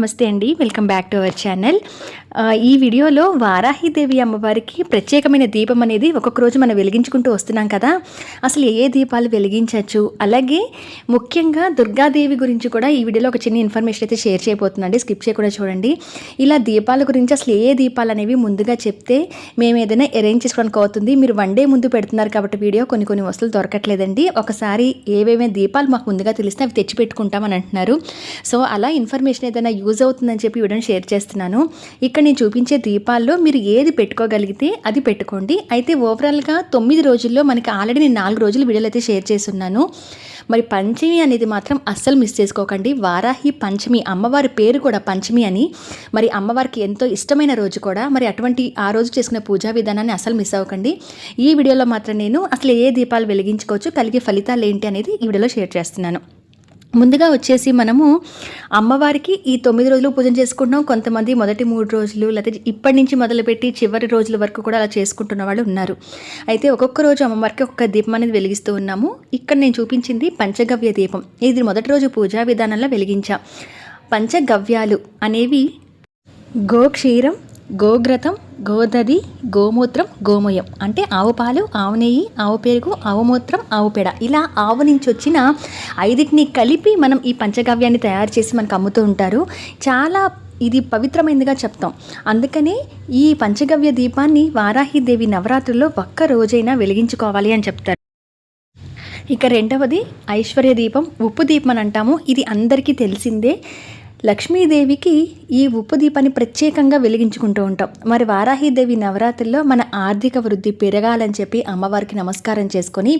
నమస్తే అండి. Welcome back to our channel ఈ వీడియోలో వారాహిదేవి అమ్మవారికి ప్రత్యేకమైన దీపం అనేది ఒక్కొక్క రోజు మనం వెలిగించుకుంటూ వస్తున్నాం కదా. అసలు ఏ ఏ దీపాలు వెలిగించవచ్చు? అలాగే ముఖ్యంగా దుర్గాదేవి గురించి కూడా ఈ వీడియోలో ఒక చిన్న ఇన్ఫర్మేషన్ అయితే షేర్ చేయబోతున్నాండి స్కిప్ చేయకుండా చూడండి. ఇలా దీపాల గురించి అసలు ఏ దీపాలు అనేవి ముందుగా చెప్తే మేము ఏదైనా అరేంజ్ చేసుకోవడానికి అవుతుంది. మీరు వన్ డే ముందు పెడుతున్నారు కాబట్టి వీడియో కొన్ని కొన్ని వస్తువులు దొరకట్లేదండి. ఒకసారి ఏవేమే దీపాలు మాకు ముందుగా తెలిస్తే అవి తెచ్చిపెట్టుకుంటామని అంటున్నారు. సో అలా ఇన్ఫర్మేషన్ ఏదైనా యూజ్ యూజ్ అవుతుందని చెప్పి వీడియోని షేర్ చేస్తున్నాను. ఇక్కడ నేను చూపించే దీపాల్లో మీరు ఏది పెట్టుకోగలిగితే అది పెట్టుకోండి. అయితే ఓవరాల్గా తొమ్మిది రోజుల్లో మనకి ఆల్రెడీ నేను నాలుగు రోజులు వీడియోలు అయితే షేర్ చేస్తున్నాను. మరి పంచమి అనేది మాత్రం అస్సలు మిస్ చేసుకోకండి. వారాహి పంచమి అమ్మవారి పేరు కూడా పంచమి అని. మరి అమ్మవారికి ఎంతో ఇష్టమైన రోజు కూడా. మరి అటువంటి ఆ రోజు చేసుకునే పూజా విధానాన్ని అసలు మిస్ అవ్వకండి. ఈ వీడియోలో మాత్రం నేను అసలు ఏ దీపాలు వెలిగించుకోవచ్చు కలిగే ఫలితాలు ఏంటి అనేది ఈ వీడియోలో షేర్ చేస్తున్నాను. ముందుగా వచ్చేసి మనము అమ్మవారికి ఈ తొమ్మిది రోజులు పూజ చేసుకుంటున్నాం. కొంతమంది మొదటి మూడు రోజులు లేకపోతే ఇప్పటి నుంచి మొదలుపెట్టి చివరి రోజుల వరకు కూడా అలా చేసుకుంటున్న వాళ్ళు ఉన్నారు. అయితే ఒక్కొక్క రోజు అమ్మవారికి ఒక్క దీపం అనేది వెలిగిస్తూ ఉన్నాము. ఇక్కడ నేను చూపించింది పంచగవ్య దీపం. ఇది మొదటి రోజు పూజా విధానంలో వెలిగించా. పంచగవ్యాలు అనేవి గోక్షీరం గోగ్రతం గోదది గోమూత్రం గోమయం. అంటే ఆవు పాలు ఆవు నెయ్యి ఆవు పెరుగు ఆవు మూత్రం ఆవు పేడ. ఇలా ఆవు నుంచి వచ్చిన ఐదిటిని కలిపి మనం ఈ పంచగవ్యాన్ని తయారు చేసి మనకు అమ్ముతూ ఉంటారు. చాలా ఇది పవిత్రమైనదిగా చెప్తాం. అందుకనే ఈ పంచగవ్య దీపాన్ని వారాహిదేవి నవరాత్రుల్లో ఒక్క రోజైనా వెలిగించుకోవాలి అని చెప్తారు. ఇక రెండవది ఐశ్వర్య దీపం. ఉప్పు దీపం అని అంటాము. ఇది అందరికీ తెలిసిందే. లక్ష్మీదేవికి ఈ ఉప్పు దీపాన్ని ప్రత్యేకంగా వెలిగించుకుంటూ ఉంటాం. మరి వారాహిదేవి నవరాత్రుల్లో మన ఆర్థిక వృద్ధి పెరగాలని చెప్పి అమ్మవారికి నమస్కారం చేసుకొని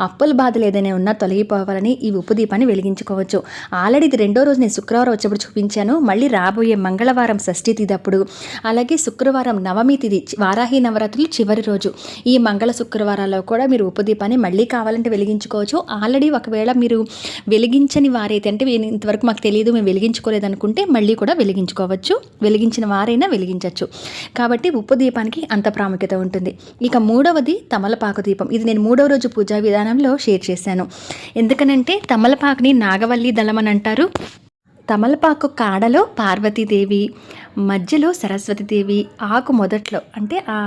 అప్పుల బాధలు ఏదైనా ఉన్నా తొలగిపోవాలని ఈ ఉప్పు దీపాన్ని వెలిగించుకోవచ్చు. ఆల్రెడీ ఇది రెండో రోజు నేను శుక్రవారం వచ్చేప్పుడు చూపించాను. మళ్ళీ రాబోయే మంగళవారం షష్ఠి తిది అప్పుడు అలాగే శుక్రవారం నవమి తిది వారాహి నవరాత్రులు చివరి రోజు. ఈ మంగళ శుక్రవారాల్లో కూడా మీరు ఉప్పు దీపాన్ని మళ్ళీ కావాలంటే వెలిగించుకోవచ్చు. ఆల్రెడీ ఒకవేళ మీరు వెలిగించని వారైతే అంటే ఇంతవరకు మాకు తెలియదు మేము వెలిగించుకోలేదు అనుకుంటే మళ్ళీ కూడా వెలిగించుకోవచ్చు. వెలిగించిన వారైనా వెలిగించవచ్చు కాబట్టి ఉప్పు దీపానికి అంత ప్రాముఖ్యత ఉంటుంది. ఇక మూడవది తమలపాకు దీపం. ఇది నేను మూడవ రోజు పూజా విధానంలో షేర్ చేశాను. ఎందుకనంటే తమలపాకుని నాగవల్లి దళం అని అంటారు. తమలపాకు కాడలో పార్వతీదేవి మధ్యలో సరస్వతీదేవి ఆకు మొదట్లో అంటే ఆ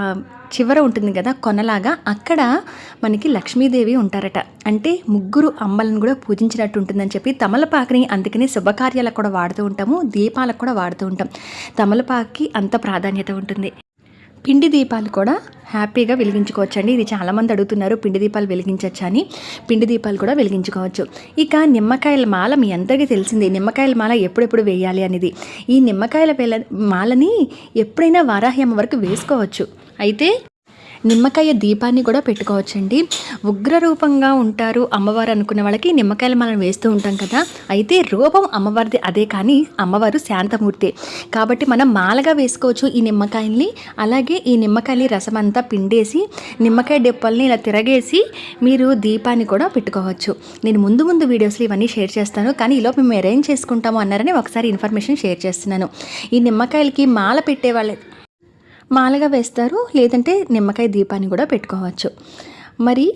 చివర ఉంటుంది కదా కొనలాగా అక్కడ మనకి లక్ష్మీదేవి ఉంటారట. అంటే ముగ్గురు అమ్మలను కూడా పూజించినట్టు ఉంటుందని చెప్పి తమలపాకుని అందుకని శుభకార్యాలకు కూడా వాడుతూ ఉంటాము దీపాలకు కూడా వాడుతూ ఉంటాం. తమలపాకుకి అంత ప్రాధాన్యత ఉంటుంది. పిండి దీపాలు కూడా హ్యాపీగా వెలిగించుకోవచ్చండి. ఇది చాలామంది అడుగుతున్నారు పిండి దీపాలు వెలిగించవచ్చా అని. పిండి దీపాలు కూడా వెలిగించుకోవచ్చు. ఇక నిమ్మకాయల మాల మీ అందరికీ తెలిసింది నిమ్మకాయల మాల ఎప్పుడెప్పుడు వేయాలి అనేది. ఈ నిమ్మకాయల మాలని ఎప్పుడైనా వారాహి వరకు వేసుకోవచ్చు. అయితే నిమ్మకాయ దీపాన్ని కూడా పెట్టుకోవచ్చండి. ఉగ్ర రూపంగా ఉంటారు అమ్మవారు అనుకున్న వాళ్ళకి నిమ్మకాయలు మనం వేస్తూ ఉంటాం కదా. అయితే రూపం అమ్మవారిది అదే కానీ అమ్మవారు శాంతమూర్తి. కాబట్టి మనం మాలగా వేసుకోవచ్చు ఈ నిమ్మకాయల్ని. అలాగే ఈ నిమ్మకాయని రసం అంతా పిండేసి నిమ్మకాయ డెప్పల్ని ఇలా తిరగేసి మీరు దీపాన్ని కూడా పెట్టుకోవచ్చు. నేను ముందు ముందు వీడియోస్లో ఇవన్నీ షేర్ చేస్తాను. కానీ ఈలో మేము అరేంజ్ చేసుకుంటాము అన్నారని ఒకసారి ఇన్ఫర్మేషన్ షేర్ చేస్తున్నాను. ఈ నిమ్మకాయలకి మాల పెట్టే వాళ్ళ మాలగా వేస్తారు లేదంటే నిమ్మకాయ దీపాన్ని కూడా పెట్టుకోవచ్చు. మరి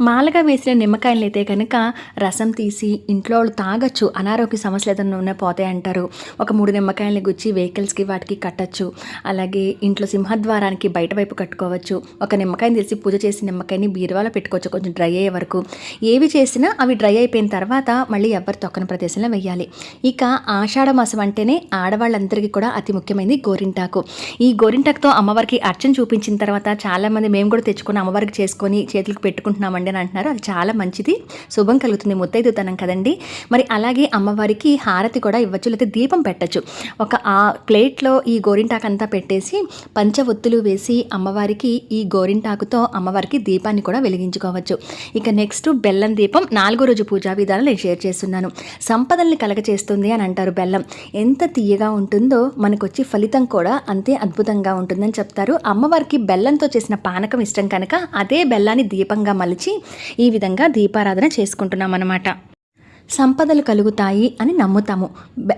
మాలగా వేసిన నిమ్మకాయలు అయితే కనుక రసం తీసి ఇంట్లో వాళ్ళు తాగొచ్చు. అనారోగ్య సమస్యలు ఏదైనా ఉన్నా పోతాయి అంటారు. ఒక మూడు నిమ్మకాయలని గుచ్చి వెహికల్స్కి వాటికి కట్టచ్చు. అలాగే ఇంట్లో సింహద్వారానికి బయట వైపు కట్టుకోవచ్చు. ఒక నిమ్మకాయని తీసి పూజ చేసి నిమ్మకాయని బీరువాలో పెట్టుకోవచ్చు. కొంచెం డ్రై అయ్యే వరకు. ఏవి చేసినా అవి డ్రై అయిపోయిన తర్వాత మళ్ళీ ఎవరు తొక్కని ప్రదేశంలో వెయ్యాలి ఇక ఆషాఢ మాసం అంటేనే ఆడవాళ్ళందరికీ కూడా అతి ముఖ్యమైనది గోరింటాకు. ఈ గోరింటాకుతో అమ్మవారికి అర్చన చూపించిన తర్వాత చాలామంది మేము కూడా తెచ్చుకొని అమ్మవారికి చేసుకొని చేతులకు పెట్టుకుంటున్నామండి. అని అంటున్నారు. అది చాలా మంచిది. శుభం కలుగుతుంది ముత్తైదుతనం కదండి. మరి అలాగే అమ్మవారికి హారతి కూడా ఇవ్వచ్చు లేకపోతే దీపం పెట్టచ్చు. ఒక ఆ ప్లేట్లో ఈ గోరింటాకు అంతా పెట్టేసి పంచవొత్తులు వేసి అమ్మవారికి ఈ గోరింటాకుతో అమ్మవారికి దీపాన్ని కూడా వెలిగించుకోవచ్చు. ఇక నెక్స్ట్ బెల్లం దీపం. నాలుగో రోజు పూజా విధానం నేను షేర్ చేస్తున్నాను. సంపదల్ని కలగచేస్తుంది అని అంటారు బెల్లం. ఎంత తీయగా ఉంటుందో మనకొచ్చి ఫలితం కూడా అంతే అద్భుతంగా ఉంటుందని చెప్తారు. అమ్మవారికి బెల్లంతో చేసిన పానకం ఇష్టం కనుక అదే బెల్లాన్ని దీపంగా మలిచి ఈ విధంగా దీపారాధన చేసుకుంటున్నాం అన్నమాట సంపదలు కలుగుతాయి అని నమ్ముతాము.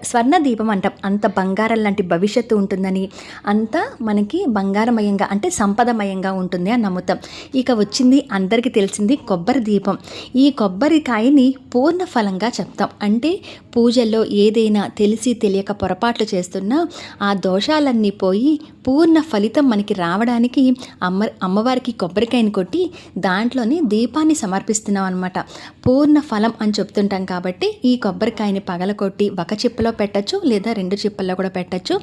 స్వర్ణ దీపం అంటాం అంత బంగారం లాంటి భవిష్యత్తు ఉంటుందని అంత మనకి బంగారమయంగా అంటే సంపదమయంగా ఉంటుంది అని నమ్ముతాం. ఇక వచ్చింది అందరికీ తెలిసింది కొబ్బరి దీపం. ఈ కొబ్బరికాయని పూర్ణ ఫలంగా చెప్తాం. అంటే పూజల్లో ఏదైనా తెలిసి తెలియక పొరపాట్లు చేస్తున్నా ఆ దోషాలన్నీ పోయి పూర్ణ ఫలితం మనకి రావడానికి అమ్మ అమ్మవారికి కొబ్బరికాయని కొట్టి దాంట్లోనే దీపాన్ని సమర్పిస్తున్నాం అనమాట పూర్ణ ఫలం అని చెప్తుంటాం కాబట్టి ఈ కొబ్బరికాయని పగలకొట్టి ఒక చిప్పలో పెట్టచ్చు లేదా రెండు చిప్పల్లో కూడా పెట్టచ్చు.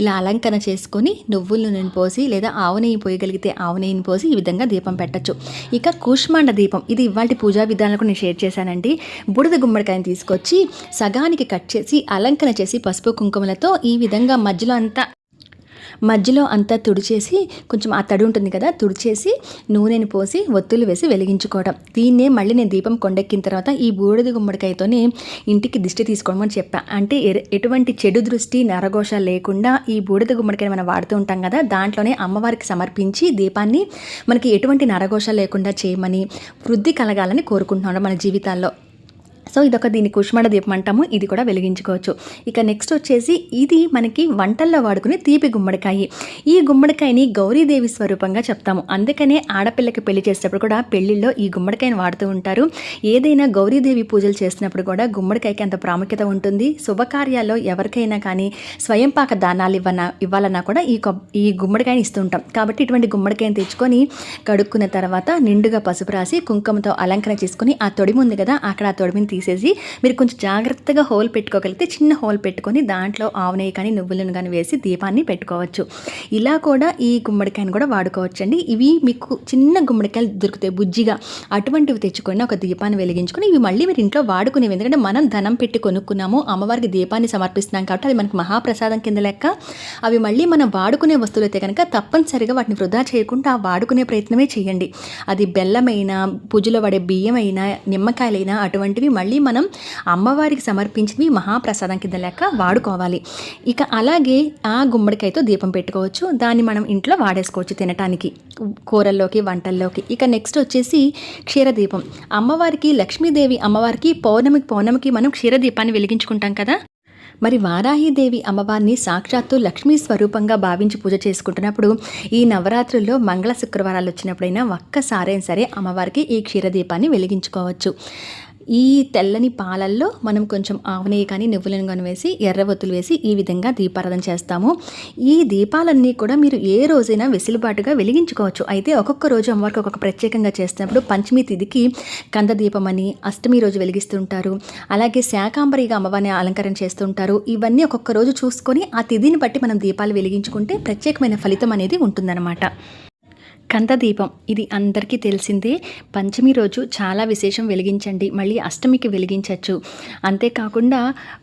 ఇలా అలంకరణ చేసుకొని నువ్వుల నూనెని పోసి లేదా ఆవు నెయ్యి పోయగలిగితే ఆవు నెయ్యిని పోసి ఈ విధంగా దీపం పెట్టచ్చు. ఇక కూష్మాండ దీపం ఇది ఇవాళ పూజా విధానాలకు నేను షేర్ చేశానండి. బుడద గుమ్మడికాయని తీసుకొచ్చి సగానికి కట్ చేసి అలంకరణ చేసి పసుపు కుంకుమలతో ఈ విధంగా మధ్యలో అంతా మధ్యలో అంతా తుడిచేసి కొంచెం ఆ తడి ఉంటుంది కదా తుడిచేసి నూనెని పోసి ఒత్తులు వేసి వెలిగించుకోవడం దీన్నే మళ్ళీ నేను దీపం కొండెక్కిన తర్వాత ఈ బూడిద గుమ్మడికాయతోనే ఇంటికి దిష్టి తీసుకోవడం చెప్పా. అంటే ఎటువంటి చెడు దృష్టి నరఘోష లేకుండా ఈ బూడిద గుమ్మడికాయని మనం వాడుతూ ఉంటాం కదా దాంట్లోనే అమ్మవారికి సమర్పించి దీపాన్ని మనకి ఎటువంటి నరఘోష లేకుండా చేయమని వృద్ధి కలగాలని కోరుకుంటున్నాను మన జీవితాల్లో. సో ఇదొక దీన్ని కుష్మణ దీపం అంటాము ఇది కూడా వెలిగించుకోవచ్చు. ఇక నెక్స్ట్ వచ్చేసి ఇది మనకి వంటల్లో వాడుకునే తీపి గుమ్మడికాయ. ఈ గుమ్మడికాయని గౌరీదేవి స్వరూపంగా చెప్తాము. అందుకనే ఆడపిల్లకి పెళ్ళి చేసేటప్పుడు కూడా పెళ్ళిళ్ళలో ఈ గుమ్మడికాయని వాడుతూ ఉంటారు. ఏదైనా గౌరీదేవి పూజలు చేసినప్పుడు కూడా గుమ్మడికాయకి అంత ప్రాముఖ్యత ఉంటుంది. శుభకార్యాల్లో ఎవరికైనా కానీ స్వయం పాక దానాలు ఇవ్వనా ఇవ్వాలన్నా కూడా ఈ ఈ గుమ్మడికాయని ఇస్తూ ఉంటాం. కాబట్టి ఇటువంటి గుమ్మడికాయని తెచ్చుకొని కడుక్కున్న తర్వాత నిండుగా పసుపు రాసి కుంకుమతో అలంకరణ చేసుకొని ఆ తొడిమి ఉంది కదా అక్కడ ఆ తొడిమిని తీసేసి మీరు కొంచెం జాగ్రత్తగా హోల్ పెట్టుకోగలిగితే చిన్న హోల్ పెట్టుకొని దాంట్లో ఆవు నెయ్యి కానీ నువ్వులను కానీ వేసి దీపాన్ని పెట్టుకోవచ్చు. ఇలా కూడా ఈ గుమ్మడికాయను కూడా వాడుకోవచ్చు అండి ఇవి మీకు చిన్న గుమ్మడికాయలు దొరుకుతాయి బుజ్జిగా అటువంటివి తెచ్చుకొని ఒక దీపాన్ని వెలిగించుకొని ఇవి మళ్ళీ మీరు ఇంట్లో వాడుకునేవి. ఎందుకంటే మనం ధనం పెట్టి కొనుక్కున్నాము అమ్మవారికి దీపాన్ని సమర్పిస్తున్నాం కాబట్టి అది మనకి మహాప్రసాదం కింద లెక్క. అవి మళ్ళీ మనం వాడుకునే వస్తువులు అయితే కనుక తప్పనిసరిగా వాటిని వృధా చేయకుండా వాడుకునే ప్రయత్నమే చేయండి. అది బెల్లమైనా పూజలో పడే బియ్యమైనా నిమ్మకాయలైనా అటువంటివి మళ్ళీ మనం అమ్మవారికి సమర్పించినవి మహాప్రసాదం కింద లెక్క వాడుకోవాలి. ఇక అలాగే ఆ గుమ్మడికాయతో దీపం పెట్టుకోవచ్చు. దాన్ని మనం ఇంట్లో వాడేసుకోవచ్చు తినటానికి. కూరల్లోకి వంటల్లోకి. ఇక నెక్స్ట్ వచ్చేసి క్షీరదీపం. అమ్మవారికి లక్ష్మీదేవి అమ్మవారికి పౌర్ణమికి పౌర్ణమికి మనం క్షీరదీపాన్ని వెలిగించుకుంటాం కదా? మరి వారాహిదేవి అమ్మవారిని సాక్షాత్తు లక్ష్మీ స్వరూపంగా భావించి పూజ చేసుకుంటున్నప్పుడు ఈ నవరాత్రుల్లో మంగళ శుక్రవారాలు వచ్చినప్పుడైనా ఒక్కసారైనా సరే అమ్మవారికి ఈ క్షీరదీపాన్ని వెలిగించుకోవచ్చు. ఈ తెల్లని పాలల్లో మనం కొంచెం ఆవు కానీ నువ్వులను కానీ వేసి ఎర్రవత్తులు వేసి ఈ విధంగా దీపారాధన చేస్తాము. ఈ దీపాలన్నీ కూడా మీరు ఏ రోజైనా వెసులుబాటుగా వెలిగించుకోవచ్చు. అయితే ఒక్కొక్క రోజు అమ్మవారికి ఒక్కొక్క ప్రత్యేకంగా చేస్తున్నప్పుడు పంచమి తిథికి కంద దీపం అని అష్టమి రోజు వెలిగిస్తుంటారు. అలాగే శాకాంబరిగా అమ్మవారిని అలంకరణ చేస్తుంటారు. ఇవన్నీ ఒక్కొక్క రోజు చూసుకొని ఆ తిథిని బట్టి మనం దీపాలు వెలిగించుకుంటే ప్రత్యేకమైన ఫలితం అనేది ఉంటుందన్నమాట. కందదీపం. ఇది అందరికీ తెలిసిందే. పంచమి రోజు చాలా విశేషం వెలిగించండి. మళ్ళీ అష్టమికి వెలిగించవచ్చు అంతేకాకుండా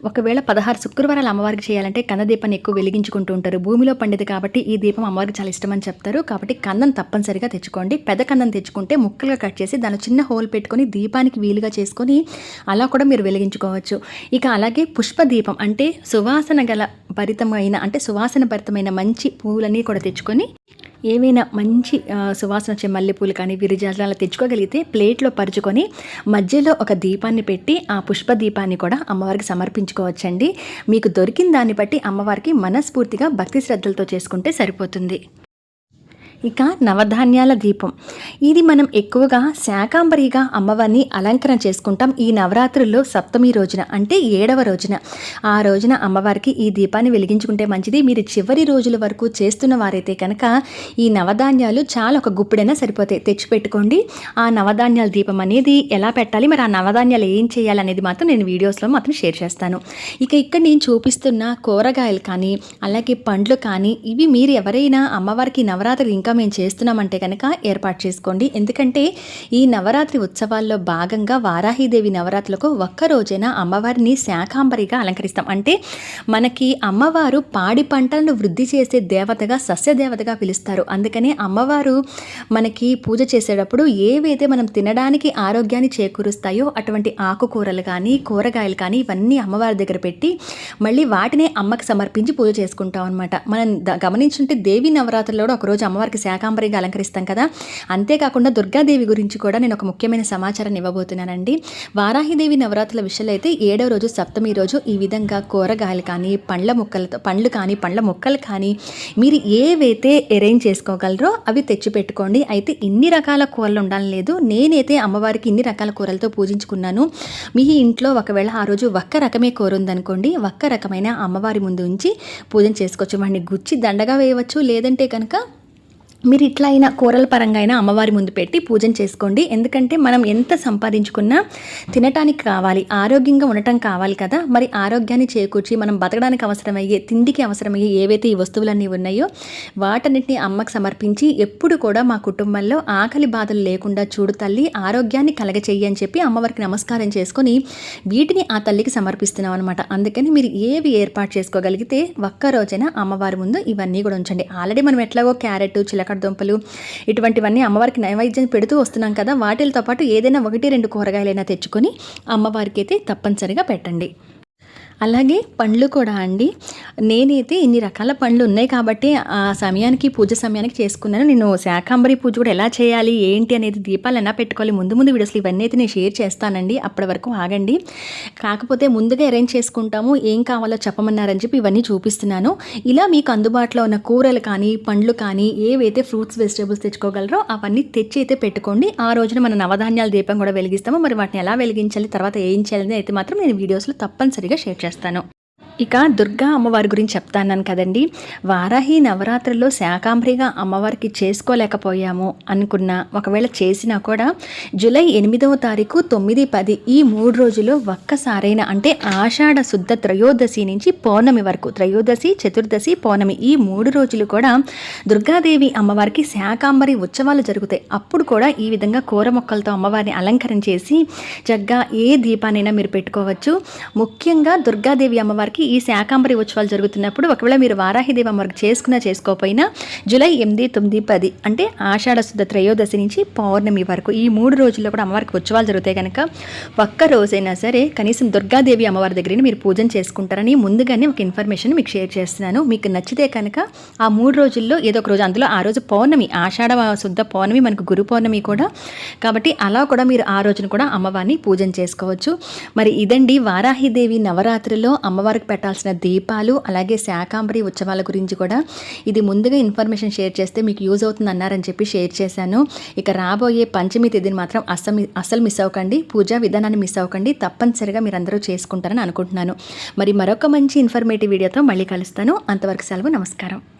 ఒకవేళ పదహారు శుక్రవారాలు అమ్మవారికి చేయాలంటే కందదీపాన్ని ఎక్కువ వెలిగించుకుంటూ ఉంటారు. భూమిలో పండేది కాబట్టి ఈ దీపం అమ్మవారికి చాలా ఇష్టమని చెప్తారు. కాబట్టి కందం తప్పనిసరిగా తెచ్చుకోండి. పెద్ద కందం తెచ్చుకుంటే ముక్కలుగా కట్ చేసి దాని చిన్న హోల్ పెట్టుకొని దీపానికి వీలుగా చేసుకొని అలా కూడా మీరు వెలిగించుకోవచ్చు. ఇక అలాగే పుష్ప దీపం అంటే సువాసన గల భరితమైన అంటే సువాసన భరితమైన మంచి పువ్వులన్నీ కూడా తెచ్చుకొని ఏవైనా మంచి సువాసన వచ్చే మల్లెపూలు కానీ విరిజాలు అలా తెచ్చుకోగలిగితే ప్లేట్లో పరుచుకొని మధ్యలో ఒక దీపాన్ని పెట్టి ఆ పుష్ప దీపాన్ని కూడా అమ్మవారికి సమర్పించుకోవచ్చండి. మీకు దొరికిన దాన్ని బట్టి అమ్మవారికి మనస్ఫూర్తిగా భక్తి శ్రద్ధలతో చేసుకుంటే సరిపోతుంది. ఇక నవధాన్యాల దీపం. ఇది మనం ఎక్కువగా శాకాంబరిగా అమ్మవారిని అలంకరణ చేసుకుంటాం ఈ నవరాత్రుల్లో సప్తమి రోజున అంటే ఏడవ రోజున. ఆ రోజున అమ్మవారికి ఈ దీపాన్ని వెలిగించుకుంటే మంచిది. మీరు చివరి రోజుల వరకు చేస్తున్న వారైతే కనుక ఈ నవధాన్యాలు చాలా ఒక గుప్పిడైనా సరిపోతాయి. తెచ్చిపెట్టుకోండి. ఆ నవధాన్యాల దీపం అనేది ఎలా పెట్టాలి? మరి ఆ నవధాన్యాలు ఏం చేయాలి అనేది మాత్రం నేను వీడియోస్లో మాత్రం షేర్ చేస్తాను. ఇక ఇక్కడ నేను చూపిస్తున్న కూరగాయలు కానీ అలాగే పండ్లు కానీ ఇవి మీరు ఎవరైనా అమ్మవారికి నవరాత్రి ఇంకా మేము చేస్తున్నామంటే కనుక ఏర్పాటు చేసుకోండి. ఎందుకంటే ఈ నవరాత్రి ఉత్సవాల్లో భాగంగా వారాహిదేవి నవరాత్రులకు ఒక్క రోజైనా అమ్మవారిని శాకాంబరిగా అలంకరిస్తాం. అంటే మనకి అమ్మవారు పాడి పంటలను వృద్ధి చేసే దేవతగా సస్య దేవతగా పిలుస్తారు. అందుకని అమ్మవారు మనకి పూజ చేసేటప్పుడు ఏవైతే మనం తినడానికి ఆరోగ్యాన్ని చేకూరుస్తాయో అటువంటి ఆకుకూరలు కానీ కూరగాయలు కానీ ఇవన్నీ అమ్మవారి దగ్గర పెట్టి మళ్ళీ వాటినే అమ్మకి సమర్పించి పూజ చేసుకుంటాం అనమాట మనం గమనించుంటే దేవి నవరాత్రుల్లో కూడా ఒకరోజు అమ్మవారికి అమ్మవారికి శాకాంబరిగా అలంకరిస్తాం కదా. అంతేకాకుండా దుర్గాదేవి గురించి కూడా నేను ఒక ముఖ్యమైన సమాచారాన్ని ఇవ్వబోతున్నానండి. వారాహిదేవి నవరాత్రుల విషయంలో అయితే ఏడవ రోజు సప్తమి రోజు ఈ విధంగా కూరగాయలు కానీ పండ్ల ముక్కలతో పండ్లు కానీ పండ్ల మొక్కలు కానీ మీరు ఏవైతే అరేంజ్ చేసుకోగలరో అవి తెచ్చిపెట్టుకోండి. అయితే ఇన్ని రకాల కూరలు ఉండాలని లేదు. నేనైతే అమ్మవారికి ఇన్ని రకాల కూరలతో పూజించుకున్నాను. మీ ఇంట్లో ఒకవేళ ఆ రోజు ఒక్క రకమే కూర ఉందనుకోండి ఒక్క రకమైన అమ్మవారి ముందు ఉంచి పూజ చేసుకోవచ్చు. వాడిని గుచ్చి దండగా వేయవచ్చు. లేదంటే కనుక మీరు ఇట్లా అయినా కూరల పరంగా అయినా అమ్మవారి ముందు పెట్టి పూజన చేసుకోండి. ఎందుకంటే మనం ఎంత సంపాదించుకున్నా తినటానికి కావాలి ఆరోగ్యంగా ఉండటం కావాలి కదా. మరి ఆరోగ్యాన్ని చేకూర్చి మనం బతకడానికి అవసరమయ్యే తిండికి అవసరమయ్యే ఏవైతే ఈ వస్తువులన్నీ ఉన్నాయో వాటన్నిటిని అమ్మకు సమర్పించి ఎప్పుడు కూడా మా కుటుంబంలో ఆకలి బాధలు లేకుండా చూడు తల్లి ఆరోగ్యాన్ని కలగచేయి అని చెప్పి అమ్మవారికి నమస్కారం చేసుకొని వీటిని ఆ తల్లికి సమర్పిస్తున్నాం అనమాట అందుకని మీరు ఏవి ఏర్పాటు చేసుకోగలిగితే ఒక్క రోజైన అమ్మవారి ముందు ఇవన్నీ కూడా ఉంచండి. ఆల్రెడీ మనం ఎట్లాగో క్యారెట్ చిలక చిలకడ దుంపలు ఇటువంటివన్నీ అమ్మవారికి నైవేద్యం పెడుతూ వస్తున్నాం కదా. వాటితో పాటు ఏదైనా ఒకటి రెండు కూరగాయలైనా తెచ్చుకొని అమ్మవారికి అయితే తప్పనిసరిగా పెట్టండి. అలాగే పండ్లు కూడా అండి. నేనైతే ఇన్ని రకాల పండ్లు ఉన్నాయి కాబట్టి ఆ సమయానికి పూజ సమయానికి చేసుకున్నాను. నేను శాకాంబరి పూజ కూడా ఎలా చేయాలి ఏంటి అనేది దీపాలు ఎలా పెట్టుకోవాలి ముందు ముందు వీడియోస్లు ఇవన్నీ అయితే నేను షేర్ చేస్తానండి. అప్పటి వరకు ఆగండి. కాకపోతే ముందుగా అరేంజ్ చేసుకుంటాము ఏం కావాలో చెప్పమన్నారని చెప్పి ఇవన్నీ చూపిస్తున్నాను. ఇలా మీకు అందుబాటులో ఉన్న కూరలు కానీ పండ్లు కానీ ఏవైతే ఫ్రూట్స్ వెజిటేబుల్స్ తెచ్చుకోగలరో అవన్నీ తెచ్చి అయితే పెట్టుకోండి. ఆ రోజున మన నవధాన్యాల దీపం కూడా వెలిగిస్తాము. మరి వాటిని ఎలా వెలిగించాలి తర్వాత ఏం చేయాలి అయితే మాత్రం నేను వీడియోస్లో తప్పనిసరిగా షేర్ చేస్తాను. ya está, ¿no? ఇక దుర్గా అమ్మవారి గురించి చెప్తాను కదండి. వారాహి నవరాత్రుల్లో శాకాంబరిగా అమ్మవారికి చేసుకోలేకపోయాము అనుకున్నా ఒకవేళ చేసినా కూడా జూలై ఎనిమిదవ తారీఖు తొమ్మిది పది ఈ మూడు రోజులు ఒక్కసారైనా అంటే ఆషాఢ శుద్ధ త్రయోదశి నుంచి పౌర్ణమి వరకు త్రయోదశి చతుర్దశి పౌర్ణమి ఈ మూడు రోజులు కూడా దుర్గాదేవి అమ్మవారికి శాకాంబరి ఉత్సవాలు జరుగుతాయి. అప్పుడు కూడా ఈ విధంగా కూర మొక్కలతో అమ్మవారిని అలంకరణ చేసి చక్కగా ఏ దీపానైనా మీరు పెట్టుకోవచ్చు. ముఖ్యంగా దుర్గాదేవి అమ్మవారికి ఈ శాకాంబరి ఉత్సవాలు జరుగుతున్నప్పుడు ఒకవేళ మీరు వారాహిదేవి వరకు చేసుకున్నా చేసుకోకపోయినా జూలై ఎనిమిది తొమ్మిది పది అంటే ఆషాఢ శుద్ధ త్రయోదశి నుంచి పౌర్ణమి వరకు ఈ మూడు రోజుల్లో కూడా అమ్మవారికి ఉత్సవాలు జరుగుతాయి కనుక ఒక్క రోజైనా సరే కనీసం దుర్గాదేవి అమ్మవారి దగ్గరని మీరు పూజన చేసుకుంటారని ముందుగానే ఒక ఇన్ఫర్మేషన్ మీకు షేర్ చేస్తున్నాను. మీకు నచ్చితే కనుక ఆ మూడు రోజుల్లో ఏదో ఒక రోజు అందులో ఆ రోజు పౌర్ణమి ఆషాఢ శుద్ధ పౌర్ణమి మనకు గురు పౌర్ణమి కూడా. కాబట్టి అలా కూడా మీరు ఆ రోజున కూడా అమ్మవారిని పూజన చేసుకోవచ్చు. మరి ఇదండి వారాహిదేవి నవరాత్రిలో అమ్మవారికి పెట్టాల్సిన దీపాలు అలాగే శాకాంబరి ఉత్సవాల గురించి కూడా ఇది ముందుగా ఇన్ఫర్మేషన్ షేర్ చేస్తే మీకు యూజ్ అవుతుంది అన్నారని చెప్పి షేర్ చేశాను. ఇక రాబోయే పంచమి తేదీని మాత్రం అస్సలు అస్సలు మిస్ అవ్వకండి. పూజా విధానాన్ని మిస్ అవ్వకండి. తప్పనిసరిగా మీరు అందరూ చేసుకుంటారని అనుకుంటున్నాను. మరి మరొక మంచి ఇన్ఫర్మేటివ్ వీడియోతో మళ్ళీ కలుస్తాను. అంతవరకు సెలవు నమస్కారం.